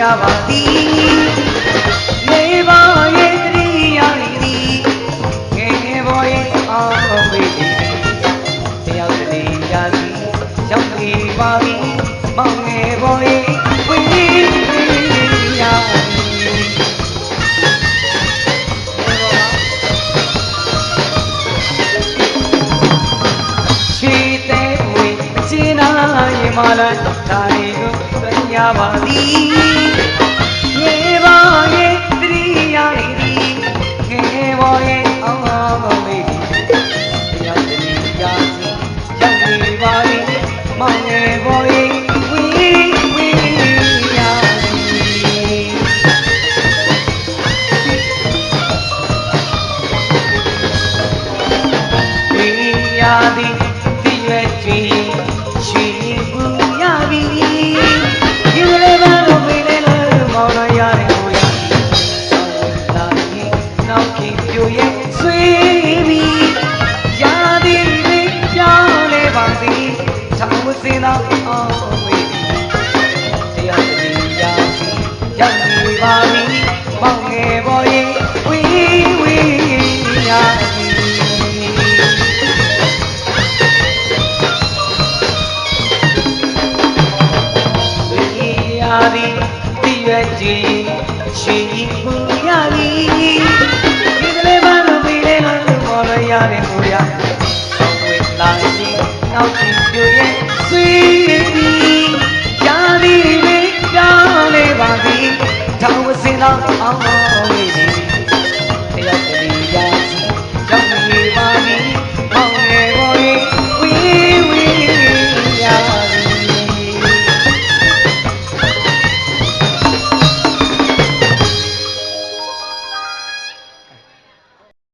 ရပါသည်နေပါရဲ့တရိယာသည်ငယ်ငယ်ပေါ်ရဲ့အောင်ဝေးသည်တယောက်တလေရာသည်ရောက်နေပါပြီမောင်ငယ်ပေါ်ရဲ့ဝေးရာသည်ချီတဲ့ဝေချီနာရေမလာဒါ ရီကိုသိညာပါသည်ရေပါရဲ့တရိယာရီငယ်ပေါ်ရဲ့အောင်အောင်မေးတရားတရိယာစီရောက်နေပါပြီမောင်ငယ်ပေါ်ရဲ့ဝီဝီယာစီဒီယာဒီဒီရွယ်ချီ ခင်ပြိုရဲ့ဆွေးပြီးယာဒီလေးပြောင်းလဲပါစီထောင်စင်တော့အောင်ဝေးတရားတည်းရာစီရောက်နေပါပြီမောင်ငယ်ပေါ်ရဲ့ဝီဝီယာစီဝိယာဒီတိရွက်ကြီးရှိမှုရသည်ဒီကလေးမလို့ပြီးလေလို့ ပေါ်ရရတယ်ဟိုရဆောင်းဝေလာရင်နောက်ကြည့်ပြရဲ့ဆွေးပြီးရာဒီလေးကြောင်းလေးပါသည်ထောင်ဝစင်တော့အောင်